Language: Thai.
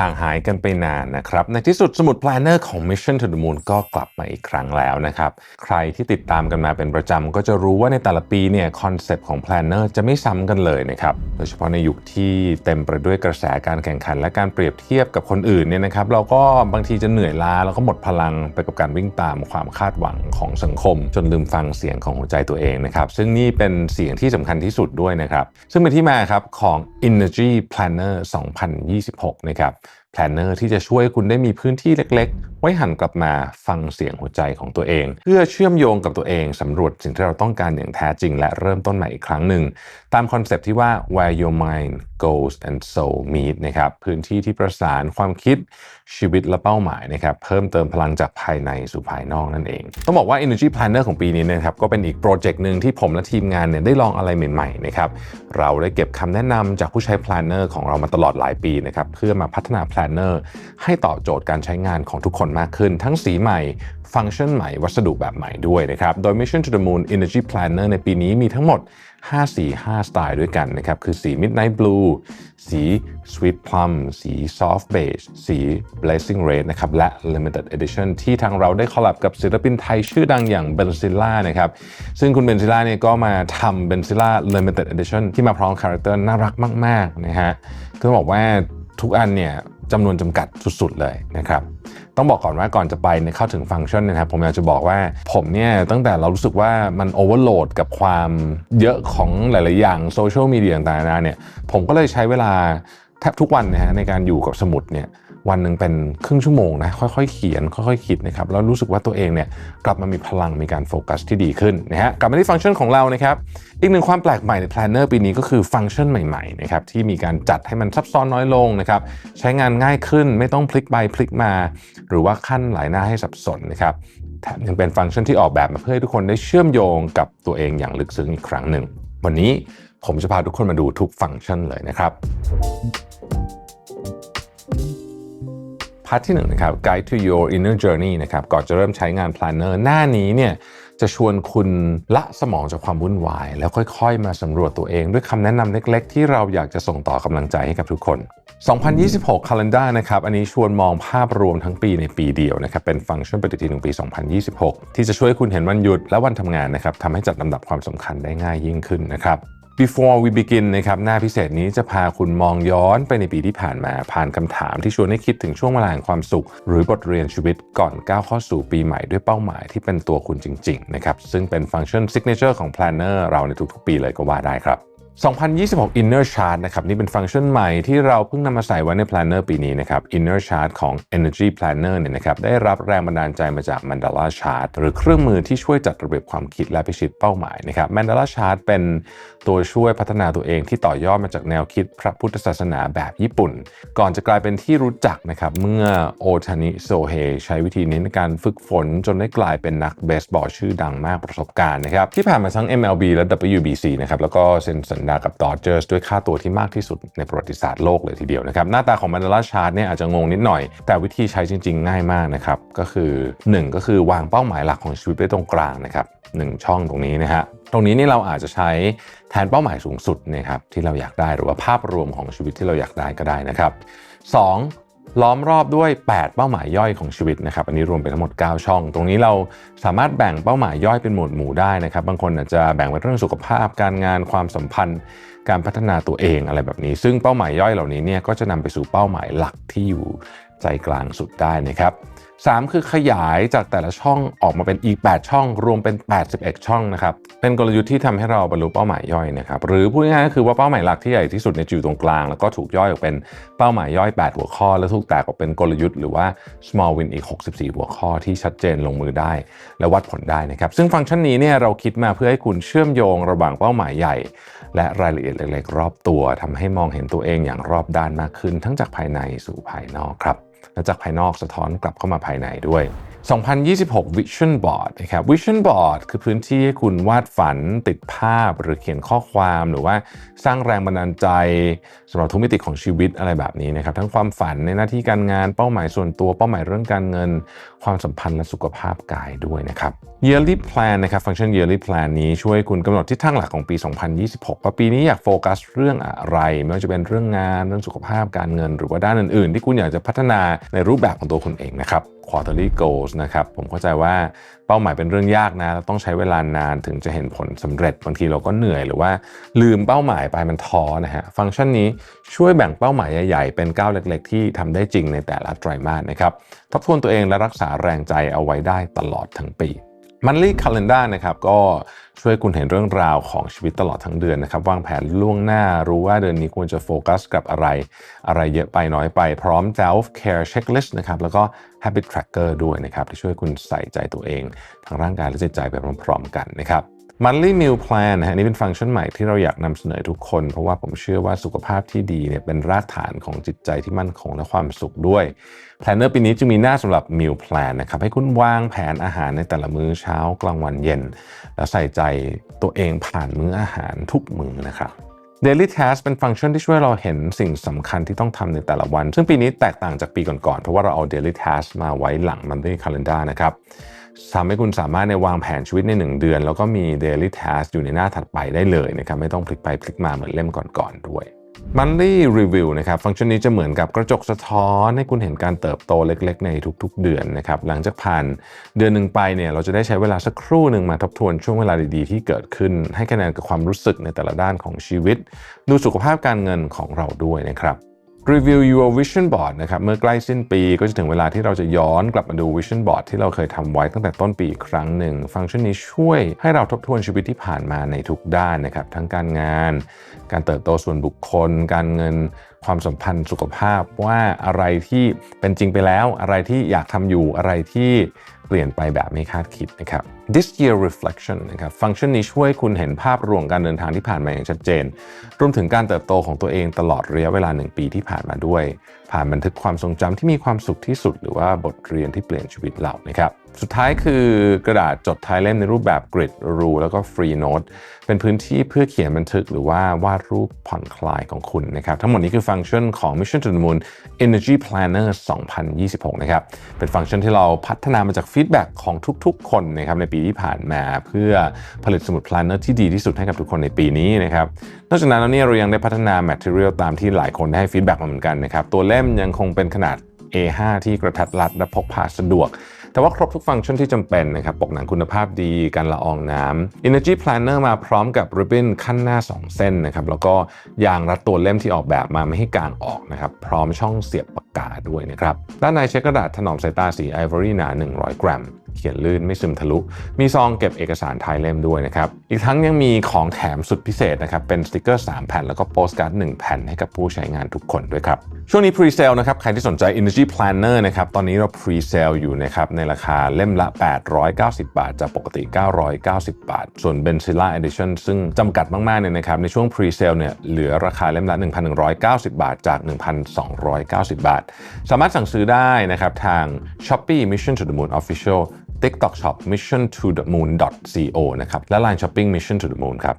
ห่างหายกันไปนานนะครับ ในที่สุดสมุด planner ของ Mission to the Moon ก็กลับมาอีกครั้งแล้วนะครับ ใครที่ติดตามกันมาเป็นประจำก็จะรู้ว่าในแต่ละปีเนี่ยคอนเซปต์ของ planner จะไม่ซ้ำกันเลยนะครับ โดยเฉพาะในยุคที่เต็มไปด้วยกระแสการแข่งขัน และการเปรียบเทียบกับคนอื่นเนี่ยนะครับ เราก็บางทีจะเหนื่อยล้าแล้วก็หมดพลังไปกับการวิ่งตามความคาดหวังของสังคม จนลืมฟังเสียงของหัวใจตัวเองนะครับ ซึ่งนี่เป็นเสียงที่สำคัญที่สุดด้วยนะครับ ซึ่งเป็นที่มาครับของ Energy Planner 2026 นะครับ แพลนเนอร์ที่จะช่วยคุณได้มีพื้นที่เล็กๆ ไว้หันกลับมาฟังเสียงหัวใจของตัวเอง เพื่อเชื่อมโยงกับตัวเองสำรวจสิ่งที่เราต้องการอย่างแท้จริง และเริ่มต้นใหม่อีกครั้งหนึ่ง ตามคอนเซปต์ที่ว่า where your mind goes and soul meet นะครับพื้นที่ที่ประสานความคิดชีวิตและเป้าหมายนะครับเพิ่มเติมพลังจากภายในสู่ภายนอกนั่นเอง ต้องบอกว่า Energy Planner ของปีนี้นะครับก็เป็นอีกโปรเจกต์หนึ่งที่ผมและทีมงานเนี่ยได้ลองอะไรใหม่ๆนะครับเราได้เก็บคำแนะนำจากผู้ใช้ Planner ของเรามาตลอดหลายปีนะครับเพื่อมาพัฒนา Planner ให้ตอบโจทย์การใช้งานของทุกคนมากขึ้น ทั้งสีใหม่ฟังก์ชันใหม่วัสดุแบบใหม่ด้วยนะครับโดย Mission to the Moon Energy Planner ในปีนี้มีทั้งหมด 5 สี5สไตล์ด้วยกันนะครับ คือสี Midnight Blue สี Sweet Plum สี Soft Beige สี Blazing Red นะครับ และ Limited Edition ที่ทางเราได้คอลแลบกับศิลปินไทยชื่อดังอย่าง b e n z i l l a นะครับ ซึ่งคุณ b e n z i l l a เนี่ยก็มาทำ b e n z i l l a Limited Edition ที่มาพร้อมคาแรคเตอร์น่ารักมาก ๆ นะฮะก็บอกว่าทุกอันเนี่ย จำนวนจำกัดสุดๆเลยนะครับต้องบอกก่อนว่าก่อนจะไปเข้าถึงฟังก์ชันนะครับผมอยากจะบอกว่าผมเนี่ยตั้งแต่เรารู้สึกว่ามันโอเวอร์โหลดกับความเยอะของหลาย ๆ อย่างโซเชียลมีเดียต่างๆนานาเนี่ยผมก็เลยใช้เวลาแทบทุกวันนะฮะในการอยู่กับสมุดเนี่ย วันหนึ่งเป็นครึ่งชั่วโมงนะค่อยๆเขียนค่อยๆคิดนะครับแล้วรู้สึกว่าตัวเองเนี่ยกลับมามีพลังมีการโฟกัสที่ดีขึ้นนะฮะกลับมาที่ฟังก์ชันของเรานะครับอีกหนึ่งความแปลกใหม่ใน Planner ปีนี้ก็คือฟังก์ชันใหม่ๆนะครับที่มีการจัดให้มันซับซ้อนน้อยลงนะครับใช้งานง่ายขึ้นไม่ต้องพลิกไปพลิกมา หรือว่าขั้นหลายหน้าให้สับสนนะครับแถมยังเป็นฟังก์ชันที่ออกแบบมาเพื่อให้ทุกคนได้เชื่อมโยงกับตัวเองอย่างลึกซึ้งอีกครั้งหนึ่งวันนี้ผมจะพาทุกคนมาดูทุกฟังก์ชันเลยนะครับาร์ทที่1นะครับ Guide to your inner journey นะครับก่อนจะเริ่มใช้งาน planner หน้านี้เนี่ยจะชวนคุณละสมองจากความวุ่นวาย แล้วค่อยๆ มาสำรวจตัวเอง ด้วยคำแนะนำเล็กๆ ที่เราอยากจะส่งต่อกำลังใจให้กับทุกคน 2026 calendar นะครับ อันนี้ชวนมองภาพรวมทั้งปีในปีเดียวนะครับ เป็นฟังก์ชันปฏิทินของปี 2026 ที่จะช่วยคุณเห็นวันหยุดและวันทำงานนะครับทำให้จัดลำดับความสำคัญได้ง่ายยิ่งขึ้นนะครับ Before we begin นะครับหน้าพิเศษนี้จะพาคุณมองย้อนไปในปีที่ผ่านมา ผ่านคำถามที่ชวนให้คิดถึงช่วงเวลาแห่งความสุข หรือบทเรียนชีวิตก่อนก้าวเข้าสู่ปีใหม่ด้วยเป้าหมายที่เป็นตัวคุณจริงๆนะครับซึ่งเป็นฟังก์ชัน signature ของ planner เราในทุกๆ ปีเลยก็ว่าได้ครับ 2026 Inner Chart นะครับนี่เป็นฟังก์ชันใหม่ที่เราเพิ่งนำมาใส่ไว้ใน Planner ปีนี้นะครับ Inner Chart ของ Energy Planner เนี่ยนะครับได้รับแรงบันดาลใจมาจาก Mandala Chart หรือเครื่องมือที่ช่วยจัดระเบียบความคิดและพิชิตเป้าหมายนะครับ Mandala Chart เป็นตัวช่วยพัฒนาตัวเองที่ต่อยอดมาจากแนวคิดพระพุทธศาสนาแบบญี่ปุ่น ก่อนจะกลายเป็นที่รู้จักนะครับเมื่อโอทานิโซเฮใช้วิธีนี้ในการฝึกฝนจนได้กลายเป็นนักเบสบอลชื่อดังมากประสบการณ์นะครับที่ผ่านมาทั้ง MLB และ WBC นะครับแล้วก็เซ็นสัญดากับดอเจอร์สด้วยค่าตัวที่มากที่สุดในประวัติศาสตร์โลกเลยทีเดียวนะครับ หน้าตาของมันดาลาชาร์ดเนี่ยอาจจะงงนิดหน่อย แต่วิธีใช้จริง ๆ ง่ายมากนะครับ ก็คือ 1 ก็คือวางเป้าหมายหลักของชีวิตไว้ตรงกลางนะครับหนึ่งช่องตรงนี้นะฮะ ตรงนี้นี่เราอาจจะใช้แทนเป้าหมายสูงสุดนะครับที่เราอยากได้หรือว่าภาพรวมของชีวิตที่เราอยากได้ก็ได้นะครับ 2. ล้อมรอบด้วย 8 เป้าหมายย่อยของชีวิตนะครับ อันนี้รวมเป็นทั้งหมด 9 ช่อง ตรงนี้เราสามารถแบ่งเป้าหมายย่อยเป็นหมวดหมู่ได้นะครับ บางคนอาจจะแบ่งเป็นเรื่องสุขภาพ การงาน ความสัมพันธ์ การพัฒนาตัวเองอะไรแบบนี้ ซึ่งเป้าหมายย่อยเหล่านี้เนี่ยก็จะนำไปสู่เป้าหมายหลักที่อยู่ใจกลางสุดได้นะครับ 3 คือขยายจากแต่ละช่องออกมาเป็นอีก 8 ช่อง รวมเป็น 81 ช่องนะครับ เป็นกลยุทธ์ที่ทำให้เราบรรลุเป้าหมายย่อยนะครับ หรือพูดง่ายๆก็คือว่าเป้าหมายหลักที่ใหญ่ที่สุดในจะอยู่ตรงกลาง แล้วก็ถูกย่อยออกเป็นเป้าหมายย่อย 8 หัวข้อ แล้วถูกแตกออกเป็นกลยุทธ์หรือว่า small win อีก 64 หัวข้อที่ชัดเจนลงมือได้ และวัดผลได้นะครับ ซึ่งฟังก์ชันนี้เนี่ยเราคิดมาเพื่อให้คุณเชื่อมโยงระหว่างเป้าหมายใหญ่ และรายละเอียดเล็กๆรอบตัวทำให้มองเห็นตัวเองอย่างรอบด้านมากขึ้น ทั้งจากภายในสู่ภายนอกครับ และจากภายนอกสะท้อนกลับเข้ามาภายในด้วย 2026 Vision Board นะครับ Vision Board คือพื้นที่ให้คุณวาดฝันติดภาพหรือเขียนข้อความหรือว่าสร้างแรงบันดาลใจสำหรับทุกมิติของชีวิตอะไรแบบนี้นะครับ ทั้งความฝันในหน้าที่การงานเป้าหมายส่วนตัวเป้าหมายเรื่องการเงิน ความสัมพันธ์และสุขภาพกายด้วยนะครับ Yearly Plan นะครับ ฟังก์ชัน Yearly Plan นี้ช่วยคุณกำหนดทิศทางหลักของปี 2026 ว่าปีนี้อยากโฟกัสเรื่องอะไร ไม่ว่าจะเป็นเรื่องงานเรื่องสุขภาพการเงิน หรือว่าด้านอื่น ๆ ที่คุณอยากจะพัฒนาในรูปแบบของตัวคุณเองนะครับ quarterly goals นะครับผมเข้าใจว่าเป้าหมายเป็นเรื่องยากนะเราต้องใช้เวลานานถึงจะเห็นผลสำเร็จบางทีเราก็เหนื่อยหรือว่าลืมเป้าหมายไปมันท้อนะฮะฟังก์ชันนี้ช่วยแบ่งเป้าหมายใหญ่ๆ เป็นก้าวเล็กๆ ที่ทำได้จริงในแต่ละไตรมาสนะครับทบทวนตัวเองและรักษาแรงใจเอาไว้ได้ตลอดทั้งปี Monthly Calendar นะครับก็ช่วยคุณเห็นเรื่องราวของชีวิตตลอดทั้งเดือนนะครับวางแผนล่วงหน้ารู้ว่าเดือนนี้ควรจะโฟกัสกับอะไร อะไรเยอะไปน้อยไป พร้อม self care checklist นะครับแล้วก็ habit tracker ด้วยนะครับที่ช่วยคุณใส่ใจตัวเองทั้งร่างกายและจิตใจไปพร้อมๆกันนะครับ Monthly Meal Plan นะฮะนี่เป็นฟังก์ชันใหม่ที่เราอยากนำเสนอทุกคน เพราะว่าผมเชื่อว่าสุขภาพที่ดีเนี่ยเป็นรากฐานของจิตใจที่มั่นคงและความสุขด้วยแพลนเนอร์ปีนี้จึงมีหน้าสำหรับ Meal Plan นะครับให้คุณวางแผนอาหารในแต่ละมื้อเช้ากลางวันเย็น แล้วใส่ใจตัวเองผ่านมื้ออาหารทุกมื้อนะครับ Daily Task เป็นฟังก์ชันที่ช่วยเราเห็นสิ่งสำคัญที่ต้องทำในแต่ละวัน ซึ่งปีนี้แตกต่างจากปีก่อนๆ เพราะว่าเราเอา Daily Task มาไว้หลัง Monthly Calendar นะครับทำให้คุณสามารถในวางแผนชีวิตใน 1 เดือน แล้วก็มี Daily Task อยู่ในหน้าถัดไปได้เลยนะครับไม่ต้องพลิกไปพลิกมาเหมือนเล่มก่อนๆด้วย Monthly Review นะครับฟังก์ชันนี้จะเหมือนกับกระจกสะท้อนให้คุณเห็นการเติบโตเล็กๆ ในทุกๆ เดือนนะครับหลังจากผ่านเดือนหนึ่งไปเนี่ยเราจะได้ใช้เวลาสักครู่หนึ่งมาทบทวนช่วงเวลาดีๆ ที่เกิดขึ้น ให้คะแนนกับความรู้สึกในแต่ละด้านของชีวิต ดูสุขภาพการเงินของเราด้วยนะครับ Review Your Vision Board นะครับเมื่อใกล้สิ้นปีก็จะถึงเวลาที่เราจะย้อนกลับมาดู Vision Board ที่เราเคยทำไว้ตั้งแต่ต้นปีอีกครั้งหนึ่ง ฟังก์ชันนี้ช่วยให้เราทบทวนชีวิตที่ผ่านมาในทุกด้านนะครับ ทั้งการงาน การเติบโตส่วนบุคคล การเงินความสัมพันธ์สุขภาพว่าอะไรที่เป็นจริงไปแล้ว อะไรที่อยากทำอยู่อะไรที่ เปลี่ยนไปแบบไม่คาดคิดนะครับ This year reflection นะครับฟังก์ชันนี้ช่วยคุณเห็นภาพรวมการเดินทางที่ผ่านมาอย่างชัดเจน รวมถึงการเติบโตของตัวเองตลอดระยะเวลา 1 ปีที่ผ่านมาด้วย ผ่านบันทึกความทรงจำที่มีความสุขที่สุด หรือว่าบทเรียนที่เปลี่ยนชีวิตเรานะครับ สุดท้ายคือกระดาษจดท้ายเล่มในรูปแบบกริดรูแล้วก็ฟรีโน้ตเป็นพื้นที่เพื่อเขียนบันทึกหรือว่าวาดรูปผ่อนคลายของคุณนะครับ ทั้งหมดนี้คือฟังก์ชันของ Mission to the Moon Energy Planner 2026 นะครับ เป็นฟังก์ชันที่เราพัฒนามาจากฟีดแบ็กของทุกๆ คนนะครับในปีที่ผ่านมาเพื่อผลิตสมุด planner ที่ดีที่สุดให้กับทุกคนในปีนี้นะครับนอกจากนั้นแล้วเนี่ยเรายังได้พัฒนา material ตามที่หลายคนได้ให้ฟีดแบ็กมาเหมือนกันนะครับตัวเล่มยังคงเป็นขนาด A5 ที่กระทัดรัดและพกพาสะดวก แต่ว่าครบทุกฟังก์ชันที่จำเป็นนะครับ ปกหนังคุณภาพดีการละอองน้ำ Energy Planner มาพร้อมกับริบบิ้นขั้นหน้า 2 เส้นนะครับ แล้วก็ยางรัดตัวเล่มที่ออกแบบมาไม่ให้กางออกนะครับ พร้อมช่องเสียบปากกาด้วยนะครับ ด้านในใช้กระดาษถนอมสายตาสีไอวอรี่หนา 100 กรัมเขียนลื่นไม่ซึมทะลุ มีซองเก็บเอกสารท้ายเล่มด้วยนะครับ อีกทั้งยังมีของแถมสุดพิเศษนะครับ เป็นสติกเกอร์ 3 แผ่น แล้วก็โปสการ์ด 1 แผ่นให้กับผู้ใช้งานทุกคนด้วยครับ ช่วงนี้ Pre-Sale นะครับ ใครที่สนใจ Energy Planner นะครับ ตอนนี้เรา Pre-Sale อยู่นะครับ ในราคาเล่มละ 890 บาท จากปกติ 990 บาท ส่วน Benzilla Edition ซึ่งจำกัดมากๆเนี่ยนะครับ ในช่วง Pre-Sale เนี่ย เหลือราคาเล่มละ 1,190 บาท จาก 1,290 บาท สามารถสั่งซื้อได้นะครับทาง Shopee Mission to the Moon Official TikTok Shop mission to the moon co นะครับและ Line Shopping mission to the moon ครับ